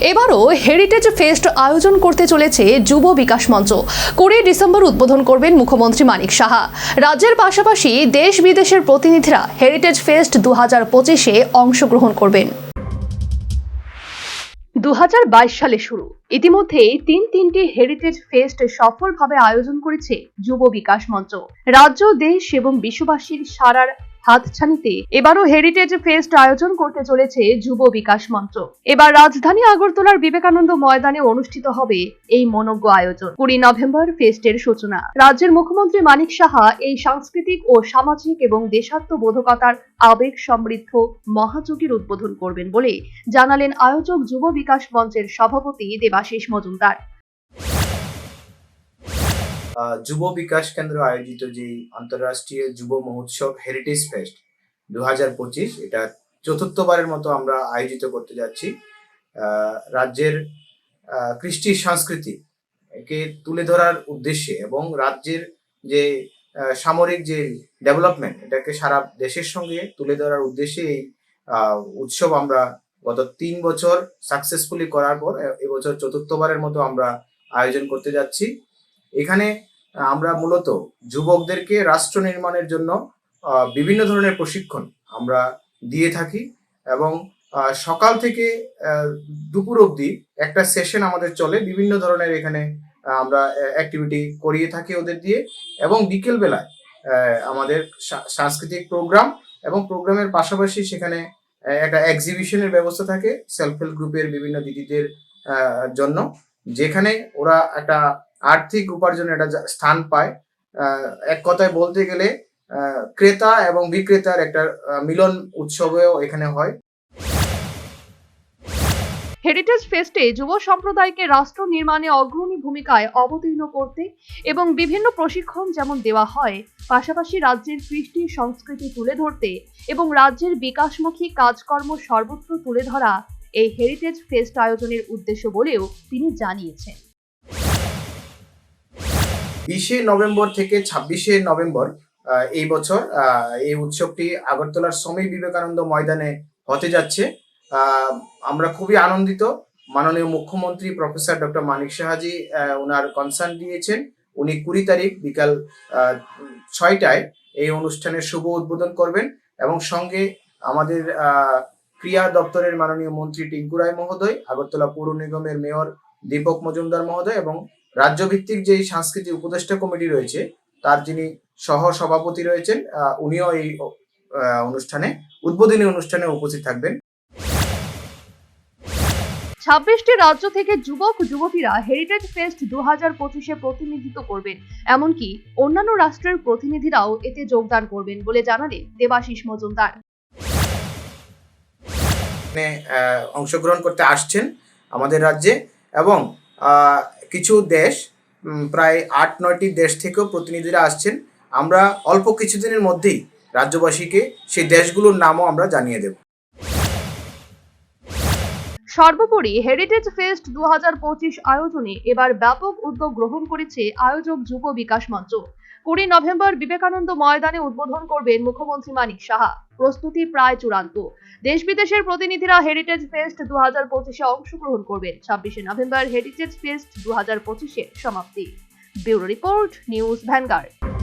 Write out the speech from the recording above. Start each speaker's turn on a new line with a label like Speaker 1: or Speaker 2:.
Speaker 1: এবারও heritage fest আয়োজন করতে চলেছে যুব বিকাশ মঞ্চ। কুড়ি ডিসেম্বর উদ্বোধন করবেন মুখ্যমন্ত্রী মানিক সাহা। রাজ্যের পাশাপাশি দেশ বিদেশের প্রতিনিধিরা হেরিটেজ ফেস্ট দু হাজার পঁচিশে অংশগ্রহণ করবেন। দু হাজার বাইশ সালে শুরু। ইতিমধ্যে তিন তিনটি হেরিটেজ ফেস্ট সফলভাবে আয়োজন করেছে যুব বিকাশ মঞ্চ। রাজ্য, দেশ এবং বিশ্ববাসীর সারার হাতছানিতে। এবারও হেরিটেজ ফেস্ট আয়োজন করতে চলেছে যুব বিকাশ মঞ্চ এবার রাজধানী আগরতলার বিবেকানন্দ ময়দানে অনুষ্ঠিত হবে এই মনজ্ঞ আয়োজন। কুড়ি নভেম্বর ফেস্টের সূচনা। রাজ্যের মুখ্যমন্ত্রী মানিক সাহা এই সাংস্কৃতিক ও সামাজিক এবং দেশাত্মবোধকতার আবেগ সমৃদ্ধ মহাযুগের উদ্বোধন করবেন বলে জানালেন আয়োজক যুব বিকাশ মঞ্চের সভাপতি দেবাশিস মজুমদার।
Speaker 2: যুব বিকাশ কেন্দ্র আয়োজিত যে আন্তর্রাষ্ট্রীয় যুব মহোৎসব হেরিটেজ ফেস্ট দু হাজার পঁচিশ, এটা চতুর্থবারের মতো আমরা আয়োজিত করতে যাচ্ছি। রাজ্যের কৃষ্টি সংস্কৃতি একে তুলে ধরার উদ্দেশ্যে এবং রাজ্যের যে সামরিক যে ডেভেলপমেন্ট এটাকে সারা দেশের সঙ্গে তুলে ধরার উদ্দেশ্যে এই উৎসব আমরা গত তিন বছর সাকসেসফুলি করার পর এবছর চতুর্থবারের মতো আমরা আয়োজন করতে যাচ্ছি। এখানে আমরা মূলত যুবকদেরকে রাষ্ট্র নির্মাণের জন্য বিভিন্ন ধরনের প্রশিক্ষণ আমরা দিয়ে থাকি এবং সকাল থেকে দুপুর অবধি একটা সেশন আমাদের চলে। বিভিন্ন ধরনের এখানে আমরা অ্যাক্টিভিটি করিয়ে থাকি ওদের দিয়ে এবং বিকেল বেলায় আমাদের সাংস্কৃতিক প্রোগ্রাম এবং প্রোগ্রামের পাশাপাশি সেখানে একটা এক্সিবিশনের ব্যবস্থা থাকে সেলফ হেল্প গ্রুপের বিভিন্ন দিদিদের জন্য। যেখানে ওরা একটা আর্থিক উপার্জনের একটা জা- স্থান পায়। এক কথায় বলতে গেলে ক্রেতা এবং বিক্রেতার একটা মিলন উৎসবেও এখানে হয়।
Speaker 1: হেরিটেজ ফেস্টে যুব সম্প্রদায়কে রাষ্ট্র নির্মাণে অগ্রণী ভূমিকায় অবতীর্ণ করতে এবং বিভিন্ন প্রশিক্ষণ যেমন দেওয়া হয়, পাশাপাশি রাজ্যের কৃষ্টি সংস্কৃতি তুলে ধরতে এবং রাজ্যের বিকাশমুখী কাজকর্ম সর্বত্র তুলে ধরা এই হেরিটেজ ফেস্ট আয়োজনের উদ্দেশ্য বলেও তিনি জানিয়েছেন।
Speaker 2: বিশে নভেম্বর থেকে ছাব্বিশে নভেম্বর এই বছর এই উৎসবটি আগরতলার স্বামী বিবেকানন্দ ময়দানে হতে যাচ্ছে। আমরা খুবই আনন্দিত। মাননীয় মুখ্যমন্ত্রী প্রফেসর ডক্টর মানিক সাহাজি ওনার কনসার্ন দিয়েছেন। উনি কুড়ি তারিখ বিকাল ছয়টায় এই অনুষ্ঠানের শুভ উদ্বোধন করবেন এবং সঙ্গে আমাদের ক্রিয়া দপ্তরের মাননীয় মন্ত্রী টিঙ্কু রায় মহোদয়, আগরতলা পৌর নিগমের মেয়র দীপক মজুমদার মহোদয় এবং রাজ্যভিত্তিক যেই সাংস্কৃতিক উপদেষ্টা কমিটি রয়েছে তার যিনি সহ সভাপতি রয়েছেন উনিও এই অনুষ্ঠানে উদ্বোধনী অনুষ্ঠানে উপস্থিত থাকবেন।
Speaker 1: ছাব্বিশটি রাজ্য থেকে যুবক যুবতীরা হেরিটেজ ফেস্ট দু হাজার পঁচিশে প্রতিনিধিত্ব করবেন। এমনকি অন্যান্য রাষ্ট্রের প্রতিনিধিরাও এতে যোগদান করবেন বলে জানালেন দেবাশিস মজুমদার।
Speaker 2: অংশগ্রহণ করতে আসছেন আমাদের রাজ্যে এবং আহ, কিছু দেশ প্রায় আট, নয়টি দেশ থেকেও প্রতিনিধিরা আসছেন। আমরা অল্প কিছুদিনের মধ্যেই রাজ্যবাসীকে সেই দেশগুলোর নামও আমরা জানিয়ে দেব।
Speaker 1: সর্বোপরি হেরিটেজ ফেস্ট দু হাজার পঁচিশ আয়োজনে এবার ব্যাপক উদ্যোগ গ্রহণ করেছে আয়োজক যুব বিকাশ মঞ্চ। কুড়ি নভেম্বর বিবেকানন্দ ময়দানে উদ্বোধন করবেন মুখ্যমন্ত্রী মানিক সাহা। প্রস্তুতি প্রায় চূড়ান্ত। দেশ বিদেশের প্রতিনিধিরা হেরিটেজ ফেস্ট দু হাজার পঁচিশে অংশগ্রহণ করবেন। ছাব্বিশে নভেম্বর হেরিটেজ ফেস্ট দু হাজার পঁচিশে সমাপ্তি। Bureau report, News Vanguard.